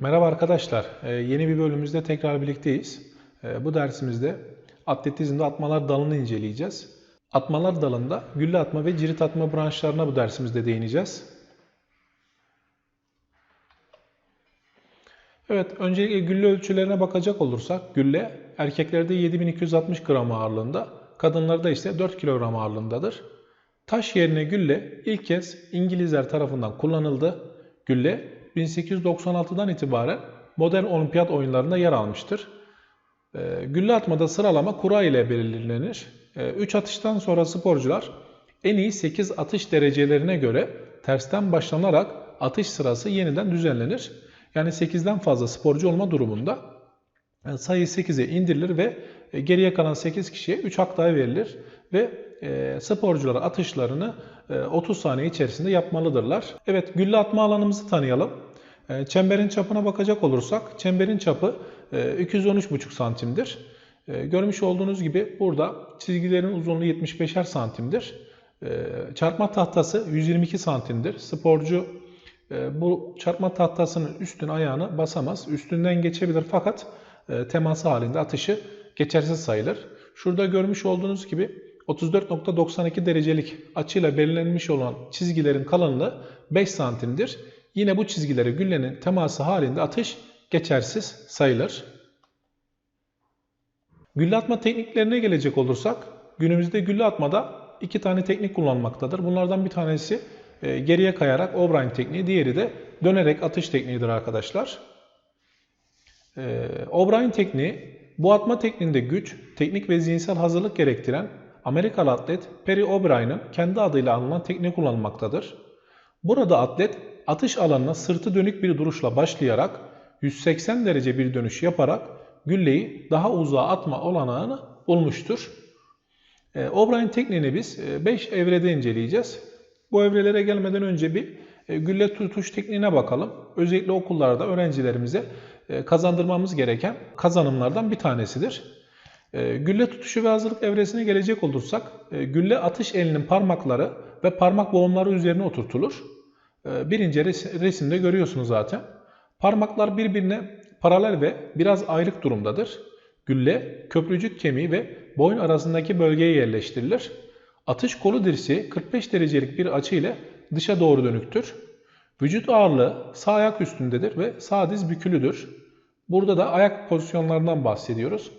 Merhaba arkadaşlar. Ee, yeni bir bölümümüzde tekrar birlikteyiz. Ee, bu dersimizde atletizmde atmalar dalını inceleyeceğiz. Atmalar dalında gülle atma ve cirit atma branşlarına bu dersimizde değineceğiz. Evet, öncelikle gülle ölçülerine bakacak olursak gülle erkeklerde 7260 gram ağırlığında, kadınlarda ise 4 kilogram ağırlığındadır. Taş yerine gülle ilk kez İngilizler tarafından kullanıldı. Gülle 1896'dan itibaren modern olimpiyat oyunlarında yer almıştır. Ee, gülle atmada sıralama kura ile belirlenir. 3 atıştan sonra sporcular en iyi 8 atış derecelerine göre tersten başlanarak atış sırası yeniden düzenlenir. Yani 8'den fazla sporcu olma durumunda e, sayı 8'e indirilir ve e, geriye kalan 8 kişiye 3 hak daha verilir ve e, sporcular atışlarını 30 saniye içerisinde yapmalıdırlar. Evet gülle atma alanımızı tanıyalım. Çemberin çapına bakacak olursak çemberin çapı 213,5 santimdir. Görmüş olduğunuz gibi burada çizgilerin uzunluğu 75'er santimdir. Çarpma tahtası 122 santimdir. Sporcu bu çarpma tahtasının üstün ayağını basamaz. Üstünden geçebilir fakat teması halinde atışı geçersiz sayılır. Şurada görmüş olduğunuz gibi 34.92 derecelik açıyla belirlenmiş olan çizgilerin kalınlığı 5 santimdir. Yine bu çizgilere güllenin teması halinde atış geçersiz sayılır. Gülle atma tekniklerine gelecek olursak günümüzde gülle atmada iki tane teknik kullanmaktadır. Bunlardan bir tanesi e, geriye kayarak O'Brien tekniği, diğeri de dönerek atış tekniğidir arkadaşlar. E, O'Brien tekniği bu atma tekniğinde güç, teknik ve zihinsel hazırlık gerektiren Amerikalı atlet Perry O'Brien'in kendi adıyla anılan tekniği kullanmaktadır. Burada atlet atış alanına sırtı dönük bir duruşla başlayarak 180 derece bir dönüş yaparak gülleyi daha uzağa atma olanağını bulmuştur. E, O'Brien tekniğini biz 5 e, evrede inceleyeceğiz. Bu evrelere gelmeden önce bir e, gülle tutuş tekniğine bakalım. Özellikle okullarda öğrencilerimize e, kazandırmamız gereken kazanımlardan bir tanesidir. E, gülle tutuşu ve hazırlık evresine gelecek olursak, e, gülle atış elinin parmakları ve parmak boğumları üzerine oturtulur. Birinci resimde görüyorsunuz zaten. Parmaklar birbirine paralel ve biraz ayrık durumdadır. Gülle, köprücük kemiği ve boyun arasındaki bölgeye yerleştirilir. Atış kolu dirseği 45 derecelik bir açı ile dışa doğru dönüktür. Vücut ağırlığı sağ ayak üstündedir ve sağ diz bükülüdür. Burada da ayak pozisyonlarından bahsediyoruz.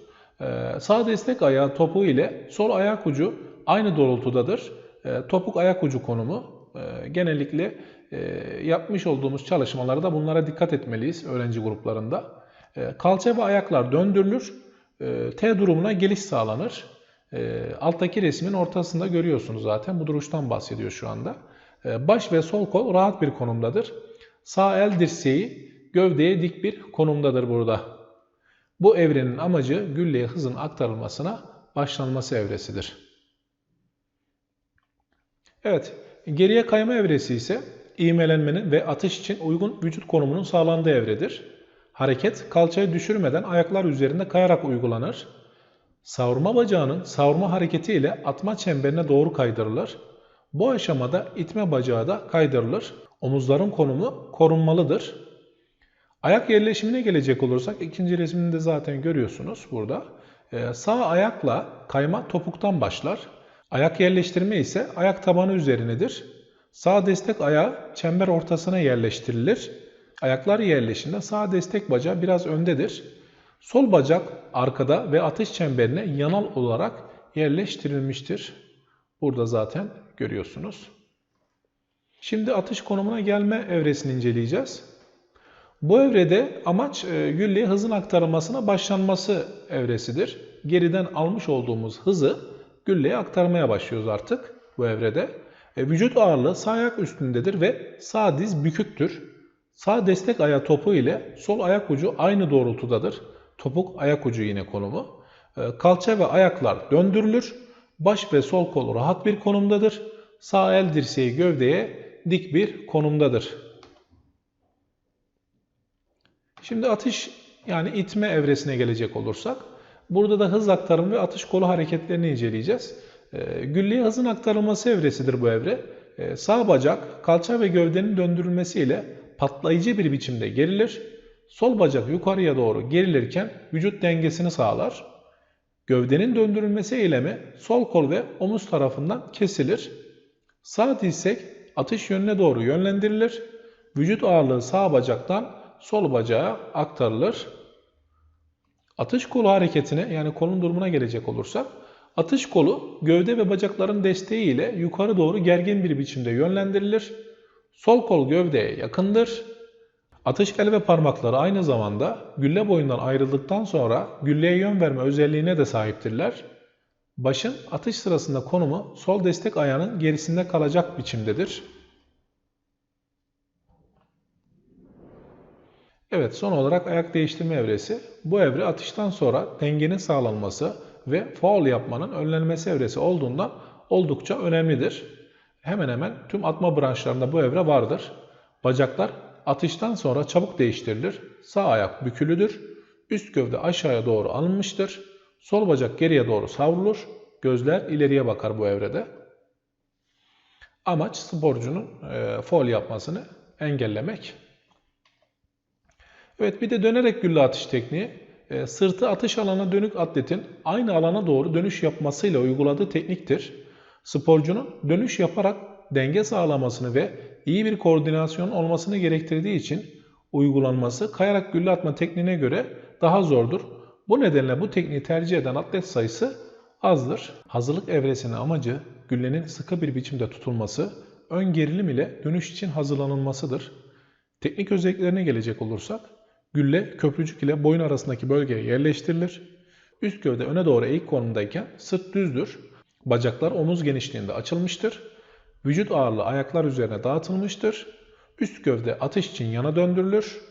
Ee, sağ destek ayağı topuğu ile sol ayak ucu aynı doğrultudadır. Ee, topuk ayak ucu konumu. Ee, genellikle e, yapmış olduğumuz çalışmalarda bunlara dikkat etmeliyiz öğrenci gruplarında. Kalça ve ayaklar döndürülür. T durumuna geliş sağlanır. Alttaki resmin ortasında görüyorsunuz zaten. Bu duruştan bahsediyor şu anda. Baş ve sol kol rahat bir konumdadır. Sağ el dirseği gövdeye dik bir konumdadır burada. Bu evrenin amacı gülleye hızın aktarılmasına başlanması evresidir. Evet, geriye kayma evresi ise ivmelenmenin ve atış için uygun vücut konumunun sağlandığı evredir. Hareket kalçayı düşürmeden ayaklar üzerinde kayarak uygulanır. Savurma bacağının savurma hareketi ile atma çemberine doğru kaydırılır. Bu aşamada itme bacağı da kaydırılır. Omuzların konumu korunmalıdır. Ayak yerleşimine gelecek olursak ikinci resminde zaten görüyorsunuz burada. Ee, sağ ayakla kayma topuktan başlar. Ayak yerleştirme ise ayak tabanı üzerinedir. Sağ destek ayağı çember ortasına yerleştirilir. Ayaklar yerleşimde sağ destek bacağı biraz öndedir. Sol bacak arkada ve atış çemberine yanal olarak yerleştirilmiştir. Burada zaten görüyorsunuz. Şimdi atış konumuna gelme evresini inceleyeceğiz. Bu evrede amaç e, gülleye hızın aktarılmasına başlanması evresidir. Geriden almış olduğumuz hızı gülleye aktarmaya başlıyoruz artık bu evrede. E, vücut ağırlığı sağ ayak üstündedir ve sağ diz büküktür. Sağ destek ayağı topu ile sol ayak ucu aynı doğrultudadır. Topuk ayak ucu yine konumu. E, kalça ve ayaklar döndürülür. Baş ve sol kol rahat bir konumdadır. Sağ el dirseği gövdeye dik bir konumdadır. Şimdi atış yani itme evresine gelecek olursak burada da hız aktarımı ve atış kolu hareketlerini inceleyeceğiz. E, gülleye hızın aktarılması evresidir bu evre. E, sağ bacak kalça ve gövdenin döndürülmesiyle patlayıcı bir biçimde gerilir. sol bacak yukarıya doğru gerilirken vücut dengesini sağlar. Gövdenin döndürülmesi eylemi sol kol ve omuz tarafından kesilir. Sağ dirsek atış yönüne doğru yönlendirilir. Vücut ağırlığı sağ bacaktan sol bacağa aktarılır. Atış kolu hareketine yani kolun durumuna gelecek olursak atış kolu gövde ve bacakların desteği ile yukarı doğru gergin bir biçimde yönlendirilir. Sol kol gövdeye yakındır. Atış el ve parmakları aynı zamanda gülle boyundan ayrıldıktan sonra gülleye yön verme özelliğine de sahiptirler. Başın atış sırasında konumu sol destek ayağının gerisinde kalacak biçimdedir. Evet son olarak ayak değiştirme evresi. Bu evre atıştan sonra dengenin sağlanması ve faul yapmanın önlenmesi evresi olduğundan oldukça önemlidir. Hemen hemen tüm atma branşlarında bu evre vardır. Bacaklar atıştan sonra çabuk değiştirilir. Sağ ayak bükülüdür. Üst gövde aşağıya doğru alınmıştır. Sol bacak geriye doğru savrulur. Gözler ileriye bakar bu evrede. Amaç sporcunun e, foul yapmasını engellemek. Evet bir de dönerek gülle atış tekniği. E, sırtı atış alana dönük atletin aynı alana doğru dönüş yapmasıyla uyguladığı tekniktir. Sporcunun dönüş yaparak denge sağlamasını ve iyi bir koordinasyon olmasını gerektirdiği için uygulanması kayarak gülle atma tekniğine göre daha zordur. Bu nedenle bu tekniği tercih eden atlet sayısı azdır. Hazırlık evresinin amacı güllenin sıkı bir biçimde tutulması, ön gerilim ile dönüş için hazırlanılmasıdır. Teknik özelliklerine gelecek olursak, gülle köprücük ile boyun arasındaki bölgeye yerleştirilir. Üst gövde öne doğru eğik konumdayken sırt düzdür. Bacaklar omuz genişliğinde açılmıştır. Vücut ağırlığı ayaklar üzerine dağıtılmıştır. Üst gövde atış için yana döndürülür.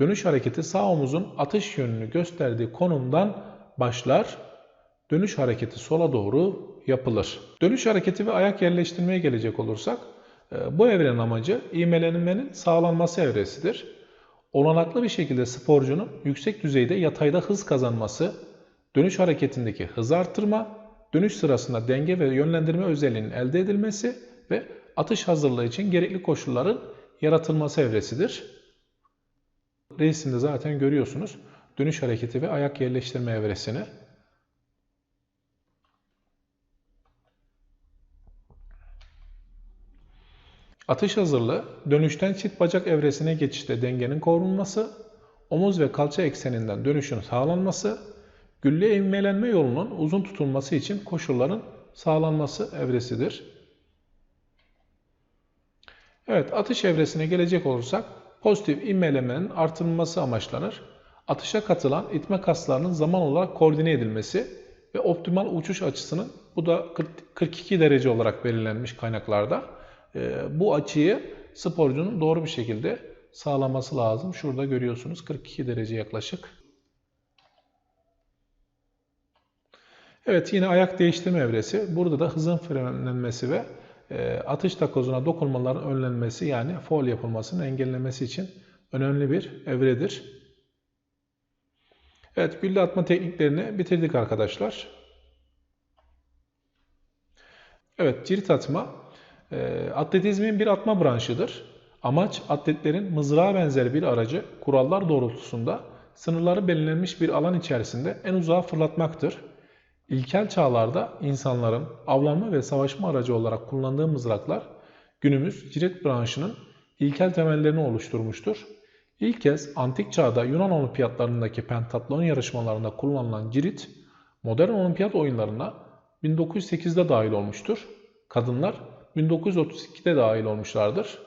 Dönüş hareketi sağ omuzun atış yönünü gösterdiği konumdan başlar. Dönüş hareketi sola doğru yapılır. Dönüş hareketi ve ayak yerleştirmeye gelecek olursak, e, bu evrenin amacı ivmelenmenin sağlanması evresidir. Olanaklı bir şekilde sporcunun yüksek düzeyde yatayda hız kazanması, dönüş hareketindeki hız artırma, dönüş sırasında denge ve yönlendirme özelliğinin elde edilmesi ve atış hazırlığı için gerekli koşulların yaratılması evresidir. Resimde zaten görüyorsunuz dönüş hareketi ve ayak yerleştirme evresini. Atış hazırlığı, dönüşten çift bacak evresine geçişte dengenin korunması, omuz ve kalça ekseninden dönüşün sağlanması, gülle ivmelenme yolunun uzun tutulması için koşulların sağlanması evresidir. Evet, atış evresine gelecek olursak, pozitif ivmelemenin artırılması amaçlanır. Atışa katılan itme kaslarının zaman olarak koordine edilmesi ve optimal uçuş açısının, bu da 42 derece olarak belirlenmiş kaynaklarda, bu açıyı sporcunun doğru bir şekilde sağlaması lazım. Şurada görüyorsunuz 42 derece yaklaşık. Evet yine ayak değiştirme evresi. Burada da hızın frenlenmesi ve e, atış takozuna dokunmaların önlenmesi yani foul yapılmasının engellemesi için önemli bir evredir. Evet gülle atma tekniklerini bitirdik arkadaşlar. Evet cirit atma atletizmin bir atma branşıdır. Amaç atletlerin mızrağa benzer bir aracı kurallar doğrultusunda sınırları belirlenmiş bir alan içerisinde en uzağa fırlatmaktır. İlkel çağlarda insanların avlanma ve savaşma aracı olarak kullandığı mızraklar günümüz cirit branşının ilkel temellerini oluşturmuştur. İlk kez antik çağda Yunan olimpiyatlarındaki pentatlon yarışmalarında kullanılan cirit, modern olimpiyat oyunlarına 1908'de dahil olmuştur. Kadınlar 1932'de dahil olmuşlardır.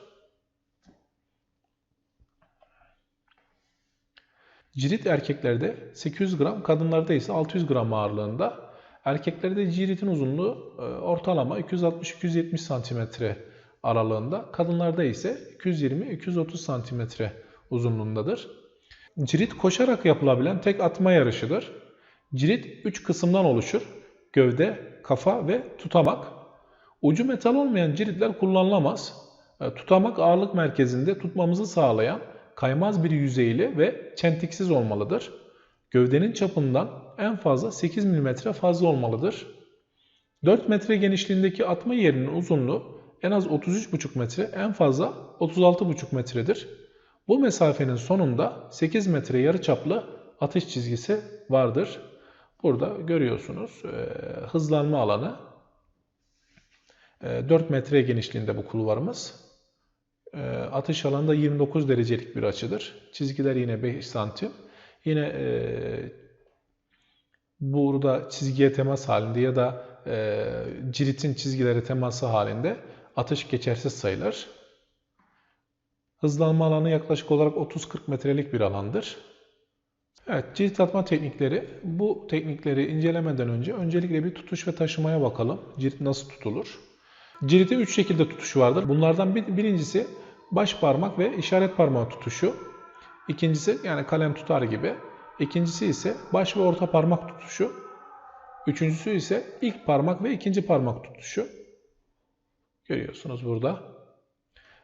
Cirit erkeklerde 800 gram, kadınlarda ise 600 gram ağırlığında. Erkeklerde ciritin uzunluğu e, ortalama 260-270 cm aralığında. Kadınlarda ise 220-230 cm uzunluğundadır. Cirit koşarak yapılabilen tek atma yarışıdır. Cirit 3 kısımdan oluşur. Gövde, kafa ve tutamak. Ucu metal olmayan ciritler kullanılamaz. E, tutamak ağırlık merkezinde tutmamızı sağlayan kaymaz bir yüzeyli ve çentiksiz olmalıdır. Gövdenin çapından en fazla 8 mm fazla olmalıdır. 4 metre genişliğindeki atma yerinin uzunluğu en az 33,5 metre, en fazla 36,5 metredir. Bu mesafenin sonunda 8 metre yarıçaplı atış çizgisi vardır. Burada görüyorsunuz e, hızlanma alanı 4 metre genişliğinde bu kulvarımız. E, atış alanı da 29 derecelik bir açıdır. Çizgiler yine 5 santim. Yine e, burada çizgiye temas halinde ya da e, ciritin çizgileri teması halinde atış geçersiz sayılır. Hızlanma alanı yaklaşık olarak 30-40 metrelik bir alandır. Evet, cirit atma teknikleri. Bu teknikleri incelemeden önce öncelikle bir tutuş ve taşımaya bakalım. Cirit nasıl tutulur? Ciritin 3 şekilde tutuşu vardır. Bunlardan bir, birincisi baş parmak ve işaret parmağı tutuşu. İkincisi yani kalem tutar gibi. İkincisi ise baş ve orta parmak tutuşu. Üçüncüsü ise ilk parmak ve ikinci parmak tutuşu. Görüyorsunuz burada.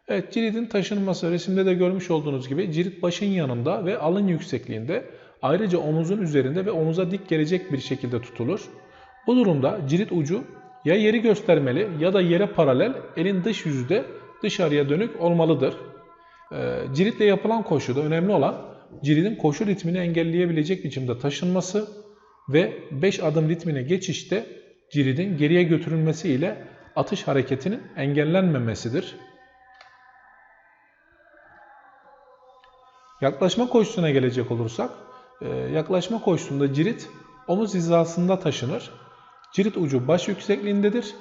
Evet cildin taşınması resimde de görmüş olduğunuz gibi cirit başın yanında ve alın yüksekliğinde ayrıca omuzun üzerinde ve omuza dik gelecek bir şekilde tutulur. Bu durumda cirit ucu ya yeri göstermeli ya da yere paralel elin dış yüzü de dışarıya dönük olmalıdır. Ee, ciritle yapılan koşuda önemli olan ciridin koşu ritmini engelleyebilecek biçimde taşınması ve 5 adım ritmine geçişte ciridin geriye götürülmesi ile atış hareketinin engellenmemesidir. Yaklaşma koşusuna gelecek olursak, e, yaklaşma koşusunda cirit omuz hizasında taşınır. Cirit ucu baş yüksekliğindedir.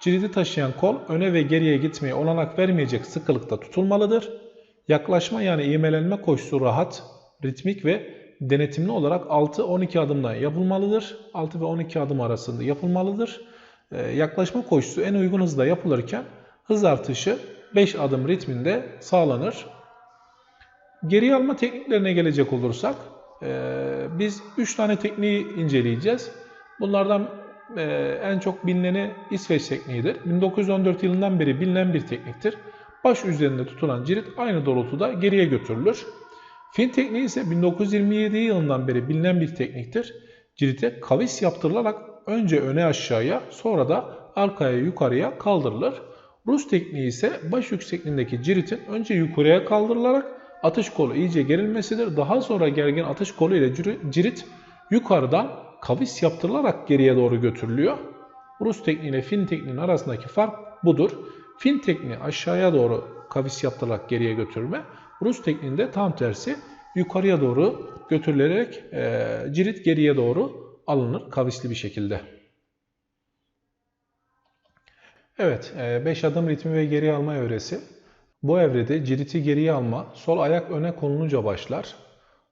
Ciridi taşıyan kol öne ve geriye gitmeye olanak vermeyecek sıkılıkta tutulmalıdır. Yaklaşma yani ivmelenme koşusu rahat, ritmik ve denetimli olarak 6-12 adımda yapılmalıdır. 6 ve 12 adım arasında yapılmalıdır. Ee, yaklaşma koşusu en uygun hızda yapılırken hız artışı 5 adım ritminde sağlanır. Geri alma tekniklerine gelecek olursak e, biz 3 tane tekniği inceleyeceğiz. Bunlardan en çok bilineni İsveç tekniğidir. 1914 yılından beri bilinen bir tekniktir. Baş üzerinde tutulan cirit aynı doğrultuda geriye götürülür. Fin tekniği ise 1927 yılından beri bilinen bir tekniktir. Cirite kavis yaptırılarak önce öne aşağıya sonra da arkaya yukarıya kaldırılır. Rus tekniği ise baş yüksekliğindeki ciritin önce yukarıya kaldırılarak atış kolu iyice gerilmesidir. Daha sonra gergin atış kolu ile cirit yukarıdan kavis yaptırılarak geriye doğru götürülüyor. Rus tekniği ile Fin tekniğinin arasındaki fark budur. Fin tekniği aşağıya doğru kavis yaptırılarak geriye götürme. Rus tekniğinde tam tersi yukarıya doğru götürülerek e, cirit geriye doğru alınır kavisli bir şekilde. Evet, 5 e, adım ritmi ve geri alma evresi. Bu evrede ciriti geriye alma, sol ayak öne konulunca başlar.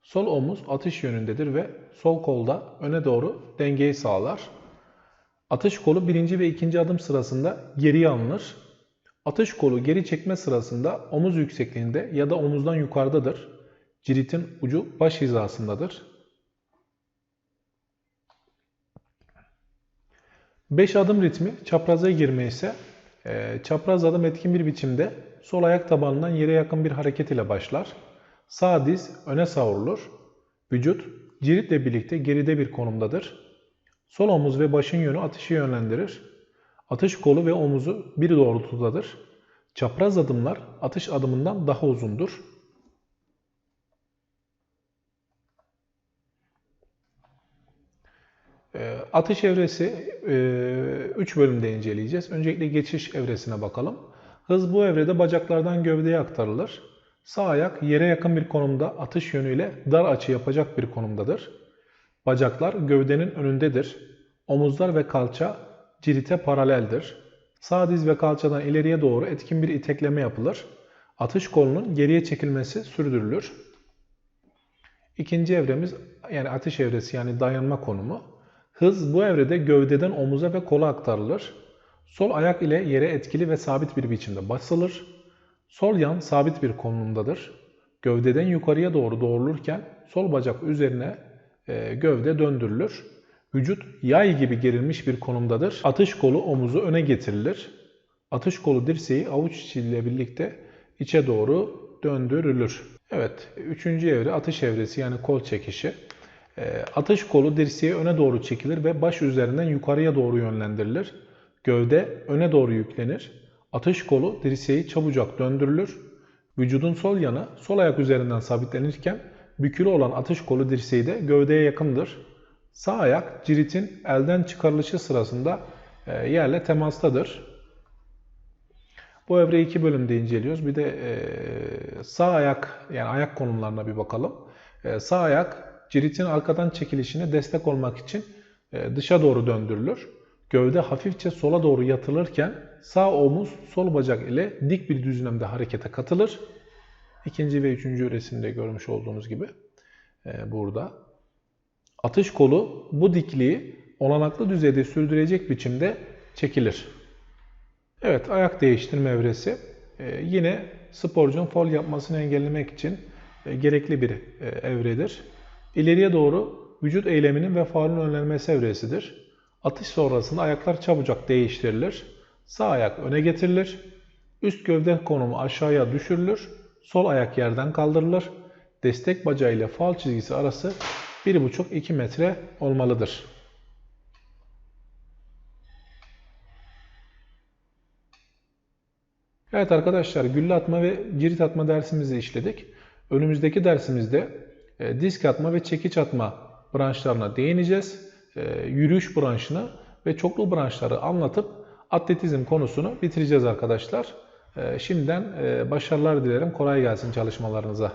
Sol omuz atış yönündedir ve sol kolda öne doğru dengeyi sağlar. Atış kolu birinci ve ikinci adım sırasında geriye alınır. Atış kolu geri çekme sırasında omuz yüksekliğinde ya da omuzdan yukarıdadır. Ciritin ucu baş hizasındadır. 5 adım ritmi çapraza girme ise çapraz adım etkin bir biçimde sol ayak tabanından yere yakın bir hareket ile başlar. Sağ diz öne savrulur. Vücut ciritle birlikte geride bir konumdadır. Sol omuz ve başın yönü atışı yönlendirir. Atış kolu ve omuzu bir doğrultudadır. Çapraz adımlar atış adımından daha uzundur. Ee, atış evresi 3 e, bölümde inceleyeceğiz. Öncelikle geçiş evresine bakalım. Hız bu evrede bacaklardan gövdeye aktarılır. Sağ ayak yere yakın bir konumda atış yönüyle dar açı yapacak bir konumdadır. Bacaklar gövdenin önündedir. Omuzlar ve kalça cirite paraleldir. Sağ diz ve kalçadan ileriye doğru etkin bir itekleme yapılır. Atış kolunun geriye çekilmesi sürdürülür. İkinci evremiz yani atış evresi yani dayanma konumu. Hız bu evrede gövdeden omuza ve kola aktarılır. Sol ayak ile yere etkili ve sabit bir biçimde basılır. Sol yan sabit bir konumdadır. Gövdeden yukarıya doğru doğrulurken sol bacak üzerine e, gövde döndürülür. Vücut yay gibi gerilmiş bir konumdadır. Atış kolu omuzu öne getirilir. Atış kolu dirseği avuç içiyle birlikte içe doğru döndürülür. Evet, üçüncü evre atış evresi yani kol çekişi. Ee, atış kolu dirseğe öne doğru çekilir ve baş üzerinden yukarıya doğru yönlendirilir. Gövde öne doğru yüklenir. Atış kolu dirseği çabucak döndürülür. Vücudun sol yanı sol ayak üzerinden sabitlenirken bükülü olan atış kolu dirseği de gövdeye yakındır. Sağ ayak ciritin elden çıkarılışı sırasında e, yerle temastadır. Bu evreyi iki bölümde inceliyoruz. Bir de e, sağ ayak yani ayak konumlarına bir bakalım. E, sağ ayak ciritin arkadan çekilişine destek olmak için dışa doğru döndürülür. Gövde hafifçe sola doğru yatılırken sağ omuz sol bacak ile dik bir düzlemde harekete katılır. İkinci ve üçüncü resimde görmüş olduğunuz gibi e, burada. Atış kolu bu dikliği olanaklı düzeyde sürdürecek biçimde çekilir. Evet ayak değiştirme evresi e, yine sporcunun fol yapmasını engellemek için e, gerekli bir e, evredir. İleriye doğru vücut eyleminin ve faulün önlenmesi evresidir. Atış sonrasında ayaklar çabucak değiştirilir. Sağ ayak öne getirilir. Üst gövde konumu aşağıya düşürülür. Sol ayak yerden kaldırılır. Destek bacağı ile faul çizgisi arası 1,5-2 metre olmalıdır. Evet arkadaşlar gülle atma ve cirit atma dersimizi işledik. Önümüzdeki dersimizde e, disk atma ve çekiç atma branşlarına değineceğiz. E, yürüyüş branşını ve çoklu branşları anlatıp atletizm konusunu bitireceğiz arkadaşlar. E, şimdiden e, başarılar dilerim. Kolay gelsin çalışmalarınıza.